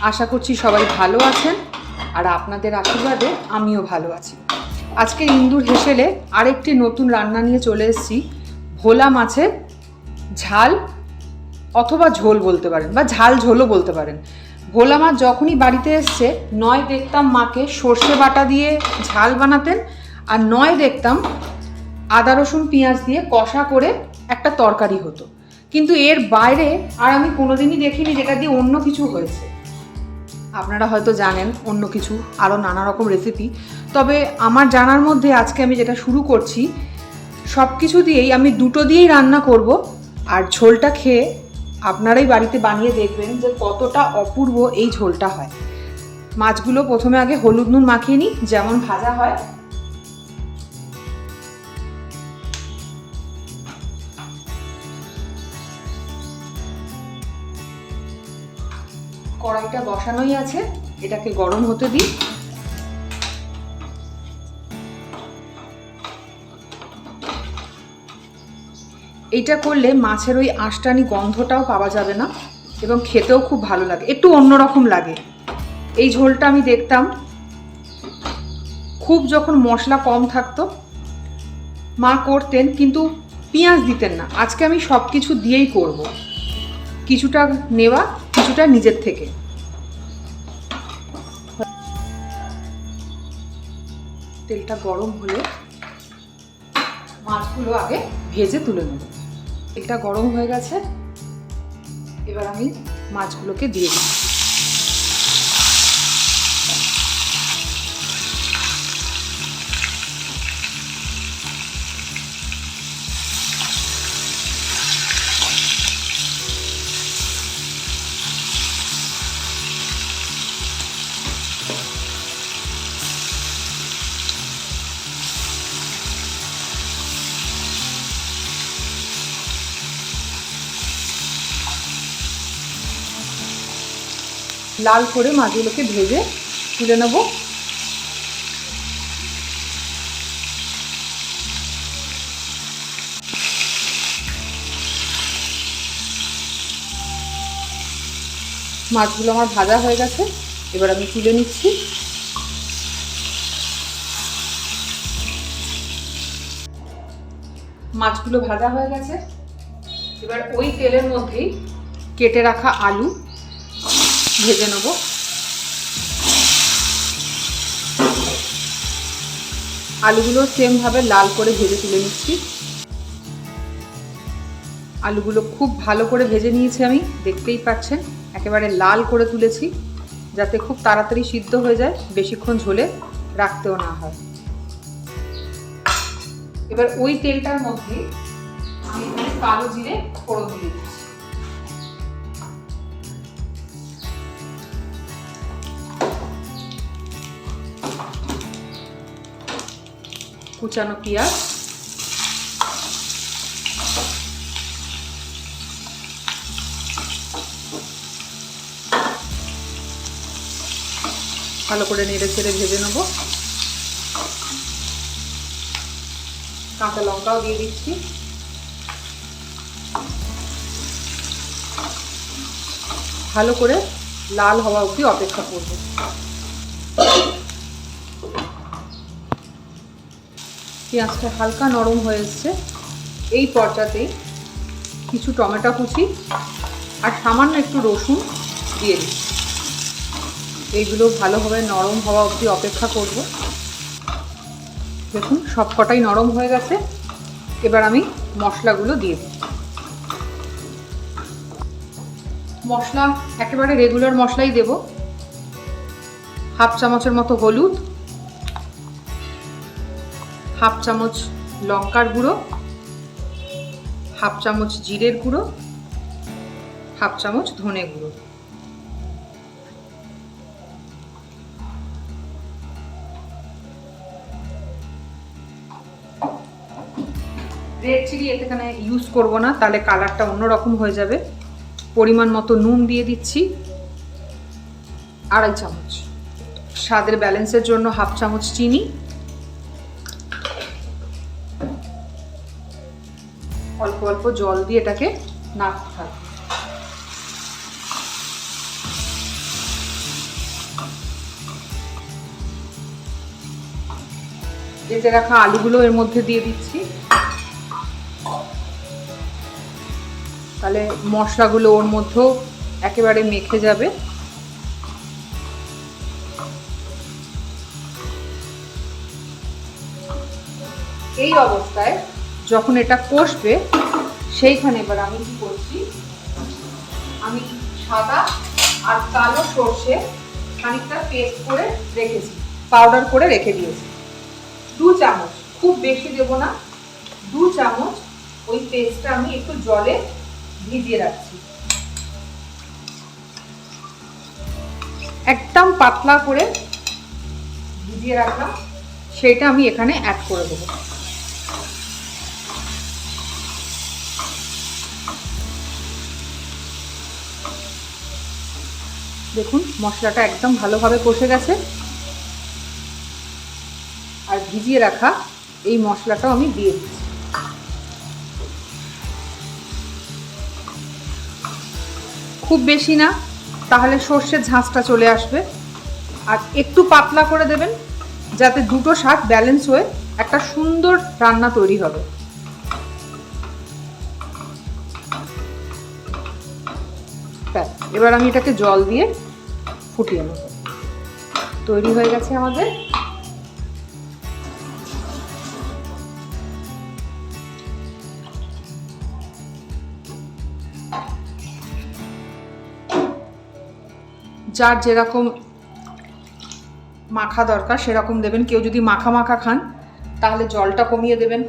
আশা করছি সবাই ভালো আছেন আর আপনাদের আশীর্বাদে আমিও ভালো আছি। আজকে ইন্দুর হেসেলে আরেকটি নতুন রান্না নিয়ে চলে এসেছি। ভোলা মাছের ঝাল অথবা ঝোল বলতে পারেন বা ঝাল ঝোলও বলতে পারেন। ভোলা মাছ যখনই বাড়িতে এসছে, নয় দেখতাম মাকে সর্ষে বাটা দিয়ে ঝাল বানাতেন আর নয় দেখতাম আদা, রসুন, পেঁয়াজ দিয়ে কষা করে একটা তরকারি হতো। কিন্তু এর বাইরে আর আমি কোনোদিনই দেখিনি যেটা দিয়ে অন্য কিছু হয়েছে। আপনারা হয়তো জানেন অন্য কিছু, আরও নানা রকম রেসিপি তবে আমার জানার মধ্যে আজকে আমি যেটা শুরু করছি, সব কিছু দিয়েই আমি দুটো দিয়েই রান্না করব। আর ঝোলটা খেয়ে আপনারাই বাড়িতে বানিয়ে দেখবেন যে কতটা অপূর্ব এই ঝোলটা হয়। মাছগুলো প্রথমে আগে হলুদ নুন মাখিয়ে নিই, যেমন ভাজা হয়। কড়াইটা বসানোই আছে। এটাকে গরম হতে দিই। এইটা করলে মাছের ওই আঁশটানি গন্ধটাও পাওয়া যাবে না এবং খেতেও খুব ভালো লাগে। একটু অন্যরকম লাগে। এই ঝোলটা আমি দেখতাম। খুব যখন মশলা কম থাকতো, মা করতেন কিন্তু পেঁয়াজ দিতেন না। আজকে আমি সব কিছু দিয়েই করব। কিছুটা নেওয়া কিছুটা নিজের থেকে। তেলটা গরম হলে মাছগুলো আগে ভেজে তুলে নেব। তেলটা গরম হয়ে গেছে। এবার আমি মাছগুলোকে দিয়ে দিই লাল করে মাছগুলোকে ভেজে তুলে নেব। মাছগুলো আমার ভাজা হয়ে গেছে, এবার আমি তুলে নিচ্ছি। মাছগুলো ভাজা হয়ে গেছে। এবার ওই তেলের মধ্যেই কেটে রাখা আলু। ভেজে নেব। আলুগুলো সেমভাবে লাল করে ভেজে তুলে নিচ্ছি। আলুগুলো খুব ভালো করে ভেজে নিয়েছি আমি, দেখতেই পাচ্ছেন, একেবারে লাল করে তুলেছি, যাতে খুব তাড়াতাড়ি সিদ্ধ হয়ে যায়, বেশিক্ষণ ঝোলে রাখতেও না হয়। এবার ওই তেলটার মধ্যে আমি কালো জিরে ফোড়ন দিয়ে দিচ্ছি। কুচানো পেঁয়াজ। ভালো করে নেড়ে ছেড়ে ভেজে নেব। কাঁচা লঙ্কাও দিয়ে দিচ্ছি। ভালো করে লাল হওয়া অবধি অপেক্ষা করব। পেঁয়াজটা হালকা নরম হয়ে এসছে। এই পর্যাতেই কিছু টমেটো কুচি আর সামান্য একটু রসুন দিয়ে দিই এইগুলো ভালোভাবে নরম হওয়া অবধি অপেক্ষা করব। দেখুন সব কটাই নরম হয়ে গেছে। এবার আমি মশলাগুলো দিয়ে দিই মশলা, একেবারে রেগুলার মশলাই দেব। হাফ চামচের মতো হলুদ হাফ চামচ লঙ্কার গুঁড়ো, হাফ চামচ জিরের গুঁড়ো, হাফ চামচ ধনে গুঁড়ো। রেড চিলি এতেখানে ইউজ করব না, তাহলে কালারটা অন্যরকম হয়ে যাবে। পরিমাণ মতো নুন দিয়ে দিচ্ছি, আড়াই চামচ। স্বাদের ব্যালেন্সের জন্য হাফ চামচ চিনি অল্প জল দিয়ে এটাকে নাড়তে থাকবে কেটে রাখা আলুগুলো এর মধ্যে দিয়ে দিচ্ছি। তাহলে মশলাগুলো ওর মধ্যেও একেবারে মেখে যাবে। এই অবস্থায় যখন এটা কষবে, সেইখানে এবার আমি কি করছি? আমি সাদা আর কালো সর্ষে খানিকটা পেস্ট করে রেখেছি পাউডার করে রেখে দিয়েছি। দু চামচ, খুব বেশি দেব না, দু চামচ ওই পেস্টটা আমি একটু জলে ভিজিয়ে রাখছি। একদম পাতলা করে ভিজিয়ে রাখলাম সেটা আমি এখানে অ্যাড করে দেবো। দেখুন, মশলাটা একদম ভালোভাবে কষে গেছে। আর ভিজিয়ে রাখা এই মশলাটাও আমি দিয়ে দিচ্ছি। খুব বেশি না, তাহলে সর্ষের ঝাঁসটা চলে আসবে। আর একটু পাতলা করে দেবেন, যাতে দুটো শাক ব্যালেন্স হয়ে একটা সুন্দর রান্না তৈরি হবে। এবার আমি এটাকে জল দিয়ে ফুটিয়ে নেব। তৈরি হয়ে গেছে আমাদের। যার যেরকম মাখা দরকার, সেরকম দেবেন। কেউ যদি মাখা মাখা খান, তাহলে জলটা কমিয়ে দেবেন।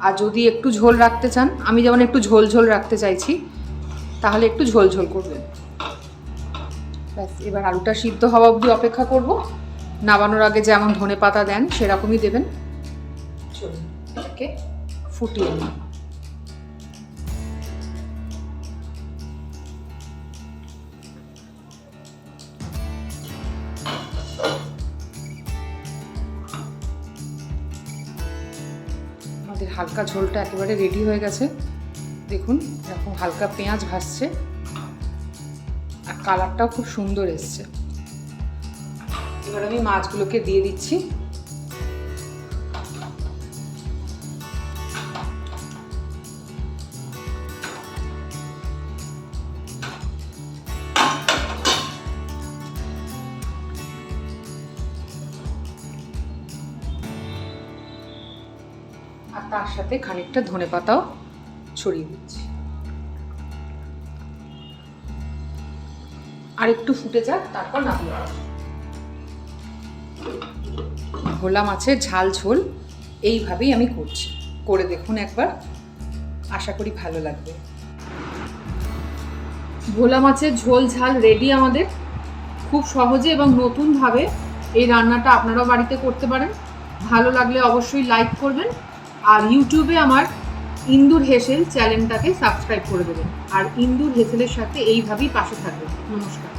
আর যদি একটু ঝোল রাখতে চান, আমি যেমন একটু ঝোল ঝোল রাখতে চাইছি, তাহলে একটু ঝোল ঝোল করবেন। ব্যাস এবার আলুটা সিদ্ধ হওয়া অবধি অপেক্ষা করব। নামানোর আগে যেমন ধনে পাতা দেন সেরকমই দেবেন। চলুন। এটাকে ফুটিয়ে নিন। আমাদের হালকা ঝোলটা একেবারে রেডি হয়ে গেছে। দেখুন এরকম হালকা পেঁয়াজ ভাসছে কালারটাও খুব সুন্দর এসছে। এবার আমি মাছগুলোকে দিয়ে দিচ্ছি। আর তার সাথে খানিকটা ধনে পাতাও ছড়িয়ে দিচ্ছি। আর একটু ফুটে যাক, তারপর নামিয়ে ভোলা মাছের ঝাল ঝোল, এইভাবেই আমি করছি। করে দেখুন একবার, আশা করি ভালো লাগবে। ভোলা মাছের ঝোল ঝাল রেডি আমাদের। খুব সহজে এবং নতুনভাবে এই রান্নাটা আপনারাও বাড়িতে করতে পারেন। ভালো লাগলে অবশ্যই লাইক করবেন। আর ইউটিউবে আমার ইন্দুর হেসেল চ্যানেলটাকে সাবস্ক্রাইব করে দেবেন। আর ইন্দুর হেসেলের সাথে এইভাবেই পাশে থাকবেন। নমস্কার।